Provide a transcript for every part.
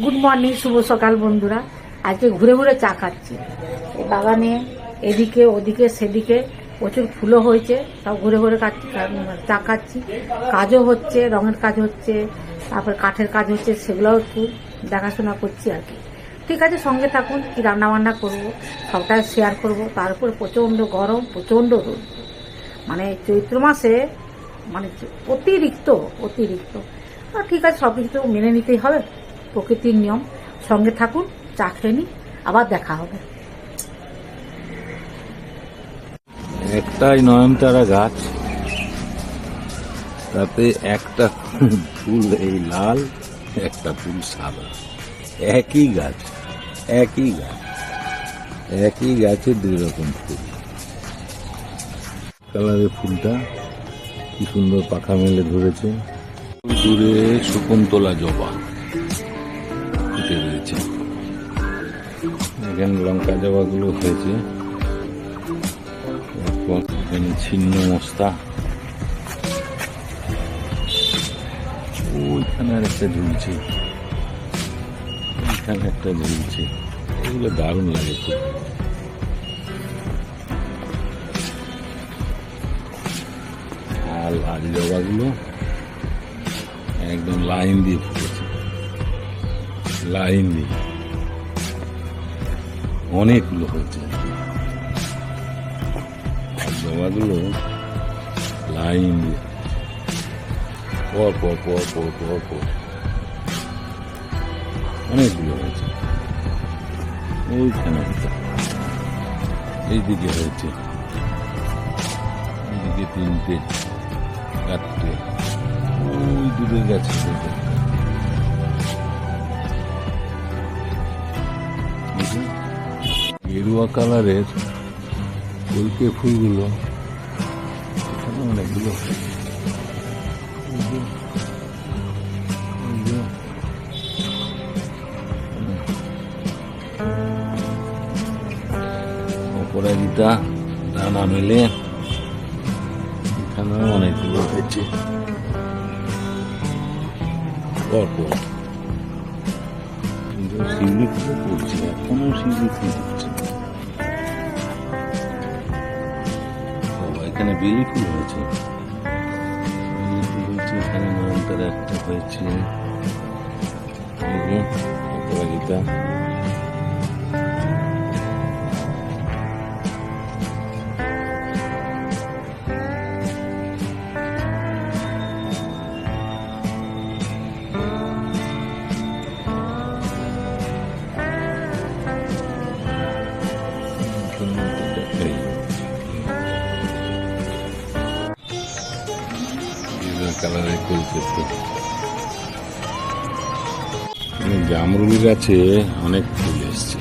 Good morning শুভ সকাল বন্ধুরা। আজকে ঘুরে ঘুরে চা খাচ্ছি। বাগানে এদিকে, ওদিকে, সেদিকে প্রচুর ফুলও হয়েছে, সব ঘুরে ঘুরে চা খাচ্ছি। কাজও হচ্ছে, রঙের কাজ হচ্ছে, তারপর কাঠের কাজ হচ্ছে, সেগুলোও একটু দেখাশোনা করছি আর কি। ঠিক আছে, সঙ্গে থাকুন, কি রান্না বান্না করব সবটাই শেয়ার করব। তারপর প্রচণ্ড গরম, প্রচণ্ড রোদ। মানে চৈত্র মাসে মানে অতিরিক্ত অতিরিক্ত। ঠিক আছে, সব কিছু মেনে নিতেই হবে। প্রকৃতির নিয়ম। সঙ্গে থাকুন, চা খেয়ে আবার দেখা হবে। একটাই নয়নতারা গাছ, তাতে একটা ফুল এই লাল, একটা ফুল সাদা। একই গাছ একই গাছ, একই গাছে দুই রকম ফুল। কালারের ফুলটা কি সুন্দর পাখা মেলে ধরেছে। দূরে শকুন্তলা জবা। এখানে লঙ্কা জবাগুলো হয়েছে। এখানে ছিন্ন মস্তা। ওইখানে আর একটা ঝুলছে। ওইখানে একটা ঝুলছে। এগুলো দারুণ লাগে আর লাল জবাগুলো একদম লাইন দিয়ে ফুটেছে। লাইন দিয়ে। অনেকগুলো হয়েছে। জমাগুলো লাইন পর পর পর পর পর পর। অনেকগুলো হয়েছে। ওইখানে এইদিকে হয়েছে। এইদিকে তিনটে, চারটে। ওই দূরে গেছে। গেরুয়া কালারের কলকে ফুলগুলো এখানে অনেকগুলো অপরাজিতা দানা মেলে। এখানেও অনেকগুলো হয়েছে। পরপর শিউলি পড়ছে এখনও শিউলি ফুল দিচ্ছে বেলি ফুল হয়েছে এখানে নয়নতারা একটা হয়েছে এই যে জামরুল গাছে অনেক ফুল এসছে।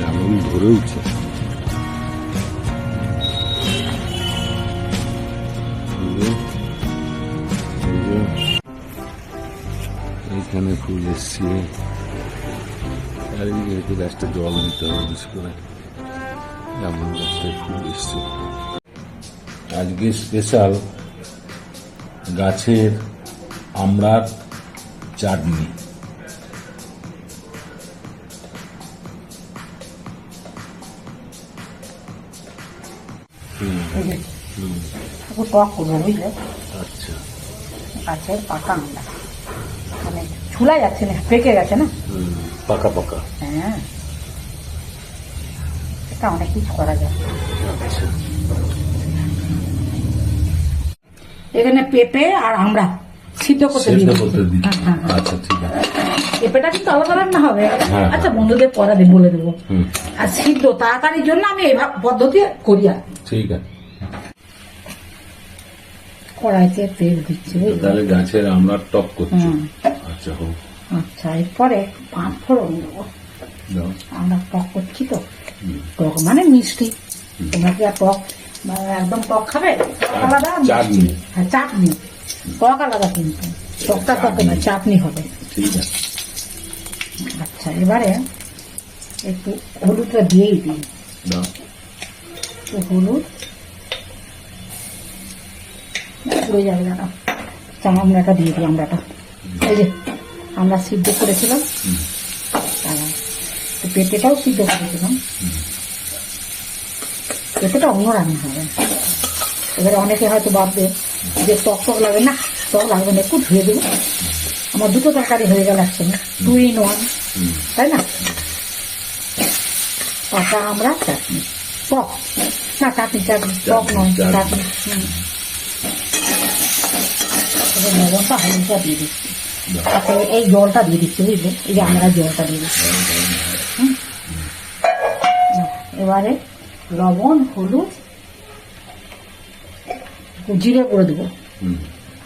জামরুল ধরেওছে উঠছে। এইখানে ফুল এসছে। চারিদিকে একটু গাছটা জল দিতে হবে বেশি করে। যেমন গাছটায় ফুল এসছে। আজকে স্পেশাল গাছের আমড়ার চাটনি হুম, হুম, একটু টক করব বুঝলে? আচ্ছা। গাছের পাকা আমরা মানে যাচ্ছে না পেকে গেছে না? হুম, পাকা পাকা। হ্যাঁ। এটা অনেক কিছু করা যায়। আচ্ছা। এখানে পেঁপে আর আমরা সিদ্ধ করতে দিই হ্যাঁ, হ্যাঁ, হ্যাঁ। আচ্ছা ঠিক আছে। পেঁপেটা কিন্তু আলাদা রান্না হবে। আচ্ছা বন্ধুদের পরে দিয়ে বলে দেবো। আর সিদ্ধ তাড়াতাড়ির জন্য আমি এই পদ্ধতি করি আর। ঠিক আছে। কড়াইতে তেল দিচ্ছি তাহলে গাছের আমরা টক করছি। আচ্ছা হোক। আচ্ছা এরপরে পাঁচ ফোড়ন দেবো। আমরা টক করছি তো। টক মানে মিষ্টি। তোমরা কি আর টক একদম টক খাবে? আলাদা। চাটনি। হ্যাঁ চাটনি। টক আলাদা কিন্তু। টকটা টকে না চাটনি হবে। আচ্ছা এবারে একটু হলুদটা দিয়েই দিই। হলুদ। পুড়ে যাবে দাদা। চামড়াটা দিয়ে দিই আমরাটা এই যে আমরা সিদ্ধ করেছিলাম। তো পেঁপেটাও সিদ্ধ করেছিলাম। পেঁপেটা অন্য রান্না হবে। এবারে অনেকে হয়তো ভাববে যে টক টক লাগবে না টক লাগবে না একটু ধুয়ে দেবো। আমার দুটো তরকারি হয়ে গেল একসঙ্গে টু ইন ওয়ান তাই না? পাকা আমরা চাটনি টক। না চাটনি চাটনি টক নয় চাটনি। লবণটা হালকা দিয়ে দিচ্ছি। তারপরে এই জলটা দিয়ে দিচ্ছি বুঝলে? এই যে আমরা জলটা দিয়ে দিচ্ছি। এবারে লবণ হলুদ জিরে করে দেবো।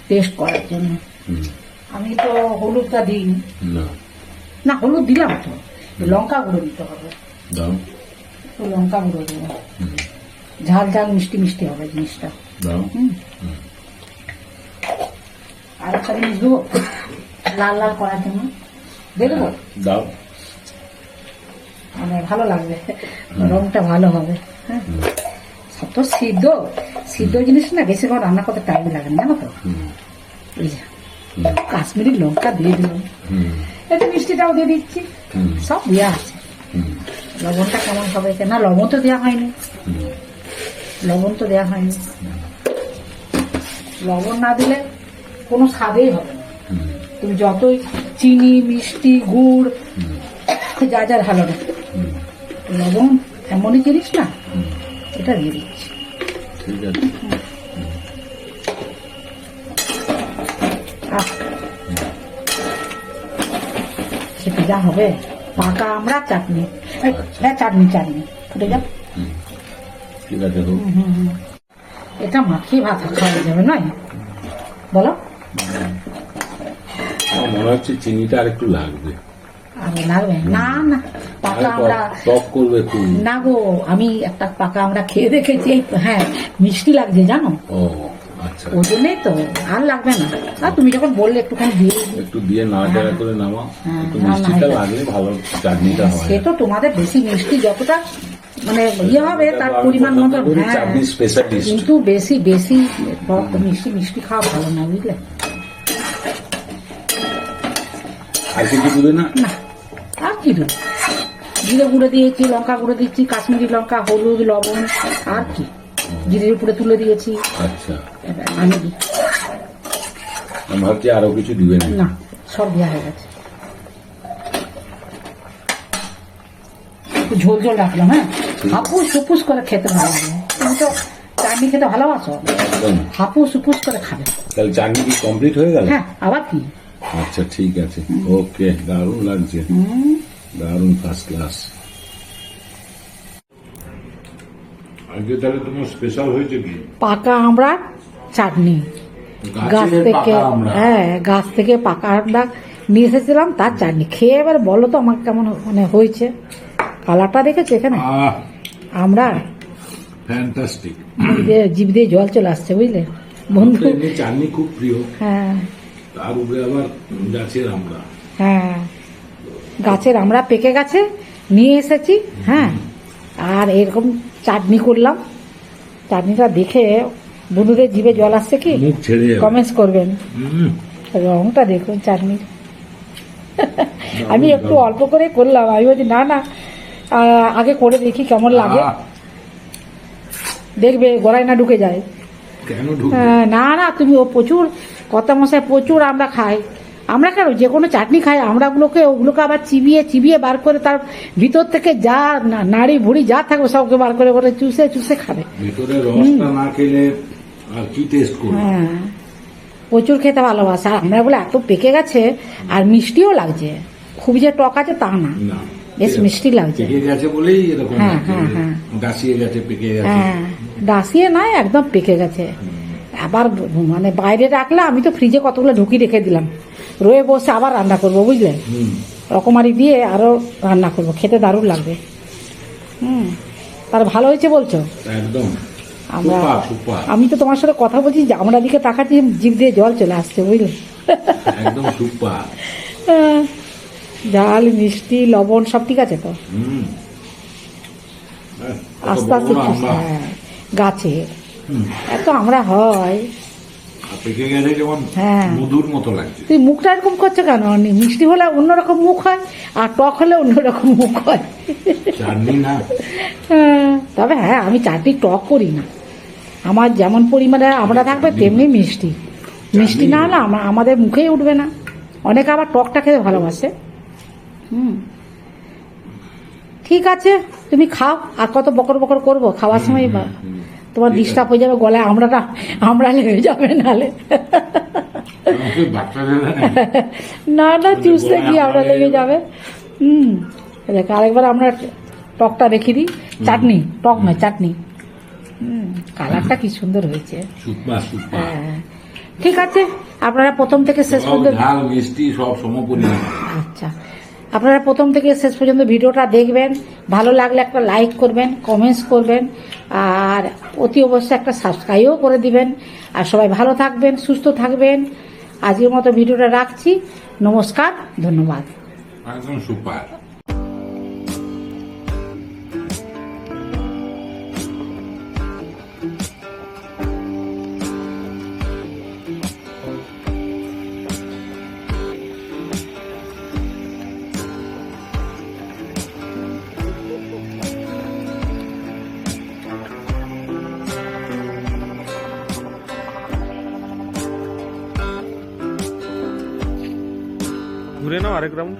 টেস্ট করার জন্য। আমি তো হলুদটা দিই না। হলুদ দিলাম তো। লঙ্কা গুঁড়ো দিতে হবে। তো লঙ্কা গুঁড়ো দেবো। ঝাল ঝাল মিষ্টি মিষ্টি হবে জিনিসটা। আর একটা জিনিস দেবো। লাল লাল করার জন্য। দেখব দাও। মানে ভালো লাগবে। রংটা ভালো হবে। হ্যাঁ। সব তো সিদ্ধ। সিদ্ধ জিনিস না বেশিক্ষণ রান্না করতে টাইম লাগে না জানো তো? এই যে কাশ্মীরি লঙ্কা দিয়ে দিলাম। একটু মিষ্টিটাও দিয়ে দিচ্ছি। সব দেওয়া আছে। লবণটা কেমন হবে না লবণ তো দেওয়া হয়নি। লবণ তো দেওয়া হয়নি। লবণ না দিলে কোনো স্বাদেই হবে না। তুমি যতই চিনি মিষ্টি গুড় যা যা ভালো না লবণ এমনই জিনিস না এটা দিয়ে দিচ্ছি। ঠিক আছে। যা হবে? পাকা আমরা চাটনি। হ্যাঁ চাটনি চাটনি। ফুটে যা হুম, ঠিক আছে। এটা মাখিয়ে ভাত খাওয়া যাবে নয়? বলো। মনে হচ্ছে চিনিটা আর একটু লাগবে। লাগবে না না পাকা আমরা করবে খুব। না গো আমি একটা পাকা আমরা খেয়ে দেখেছি হ্যাঁ মিষ্টি লাগছে জানো? ও আচ্ছা। ওই জন্যই তো আর লাগবে না। আর তুমি যখন বললে একটুখানি দিয়ে একটু দিয়ে করে নামা হ্যাঁ, একটু না, না, মিষ্টিটা লাগলে ভালো চাটনিটা হয় সে তো তোমাদের বেশি মিষ্টি যতটা মানে ইয়ে হবে তার পরিমাণ মতো হ্যাঁ। কিন্তু বেশি বেশি মিষ্টি মিষ্টি খাওয়া ভালো না বুঝলে? আর কিছু দেবে না? না। আর কি দেবো? জিরে গুঁড়ো দিয়েছি লঙ্কা গুঁড়ো দিচ্ছি কাশ্মীরি লঙ্কা হলুদ লবণ আর কি? জিরের উপরে তুলে দিয়েছি। আচ্ছা। আমি দিই আমি ভাবছি আরও কিছু দিবে না সব দেওয়া হয়ে গেছে। একটু ঝোল ঝোল রাখলাম হ্যাঁ? হাপুস হুপুস করে খেতে ভালো লাগে। তুমি তো চাটনি খেতে ভালোবাসো? হাপুস হুপুস করে খাবে। তাহলে চাটনি কি কমপ্লিট হয়ে গেল? হ্যাঁ আবার কি? আচ্ছা ঠিক আছে। ওকে দারুণ লাগছে। দারুণ ফার্স্ট ক্লাস আজকে তাহলে তোমার স্পেশাল হয়েছে কি? পাকা আমরা চাটনি। গাছ থেকে হ্যাঁ গাছ থেকে পাকা আমরা নিয়ে এসেছিলাম তার চাটনি। খেয়ে এবার বলো তো আমার কেমন মানে হয়েছে। কালারটা দেখেছ এখানে? আমরা ফ্যান্টাস্টিক জিভ দিয়ে জল চলে আসছে বুঝলে? বন্ধু। চাটনি খুব প্রিয়। হ্যাঁ। তার উপরে আবার গাছের আমরা। হ্যাঁ। গাছের আমরা পেকে গেছে নিয়ে এসেছি হ্যাঁ। আর এরকম চাটনি করলাম। চাটনিটা দেখে বন্ধুদের জিভে জল আসছে কি? কমেন্টস করবেন। রংটা দেখুন চাটনির। আমি একটু অল্প করে করলাম। আমি বলছি না না আগে করে দেখি কেমন লাগে। দেখবে গলায় না ঢুকে যায়। কেন না না তুমি ও প্রচুর কত মশাই প্রচুর আমরা খাই। আমরা কেন? যে কোনো চাটনি খাই আমরাগুলোকে ওগুলোকে আবার চিবিয়ে চিবিয়ে বার করে তার ভিতর থেকে যা নাড়ি ভুড়ি যা থাকবে সবকে বার করে করে চুষে চুষে খাবে। হ্যাঁ। প্রচুর খেতে ভালোবাসে। আর আমরা বলে এত পেকে গেছে আর মিষ্টিও লাগছে। খুব যে টক আছে তা না। বেশ মিষ্টি লাগছে। হ্যাঁ, হ্যাঁ, হ্যাঁ। গেছে হ্যাঁ ডাসিয়ে নয় একদম পেকে গেছে। আবার মানে বাইরে রাখলে আমি তো ফ্রিজে কতগুলো ঢুকিয়ে রেখে দিলাম। রয়ে বসে আবার রান্না করব বুঝলে? রকমারি দিয়ে আরও রান্না করব খেতে দারুণ লাগবে। হুম। তার ভালো হয়েছে বলছো? একদম। আমরা আমি তো তোমার সাথে কথা বলছি আমরা দিকে তাকাচ্ছি জিভ দিয়ে জল চলে আসছে বুঝলে? একদম ঝাল মিষ্টি লবণ সব ঠিক আছে তো? আস্তে আস্তে। হ্যাঁ, গাছে। এত আমরা হয়। হ্যাঁ। তুই মুখটা এরকম করছ কেন? মিষ্টি হলে অন্যরকম মুখ হয় আর টক হলে অন্যরকম মুখ হয়। হ্যাঁ, তবে হ্যাঁ আমি চারটি টক করি না। আমার যেমন পরিমাণে আমরা থাকবে তেমনি মিষ্টি। মিষ্টি না হলে আমাদের মুখেই উঠবে না। অনেকে আবার টকটা খেতে ভালোবাসে। হুম। ঠিক আছে তুমি খাও। আর কত বকর বকর করব? খাওয়ার সময় বা- তোমার ডিস্টার্ব হয়ে যাবে গলায় আমরা না আমরা লেগে যাবে নালে। না? না চুষতে গিয়ে আমরা লেগে যাবে। হুম দেখ আরেকবার আমরা টকটা রেখে দিই। চাটনি টক নয় চাটনি। হুম কালারটা কি সুন্দর হয়েছে। সুপমা হ্যাঁ ঠিক আছে আপনারা প্রথম থেকে শেষ পর্যন্ত ঝাল মিষ্টি সব সমপরিমাণ। আচ্ছা। আপনারা প্রথম থেকে শেষ পর্যন্ত ভিডিওটা দেখবেন। ভালো লাগলে একটা লাইক করবেন কমেন্টস করবেন, আর অতি অবশ্যই একটা সাবস্ক্রাইবও করে দিবেন। আর সবাই ভালো থাকবেন, সুস্থ থাকবেন। আজকের মতো ভিডিওটা রাখছি। নমস্কার, ধন্যবাদ। একদম সুপার। আরেক রাউন্ড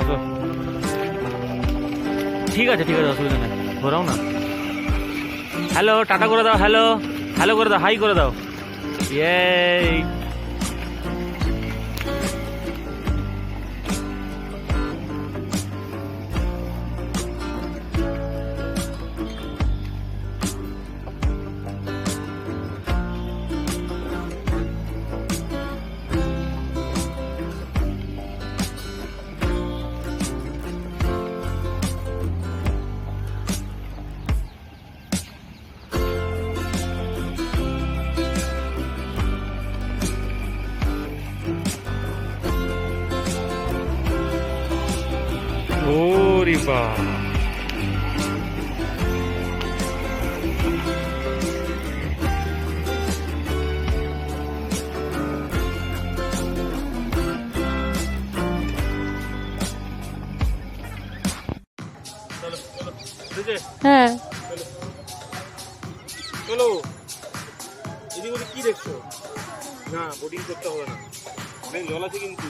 আসো ঠিক আছে ঠিক আছে, অসুবিধা নেই। ঘোরাও না। হ্যালো টাটা করে দাও হ্যালো হ্যালো করে দাও হাই করে দাও। ইয়ে ওরে বা হ্যাঁ। চলো। এদিক কি দেখছ? না বোটিং করতে হবে না। অনেক জল আছে কিন্তু।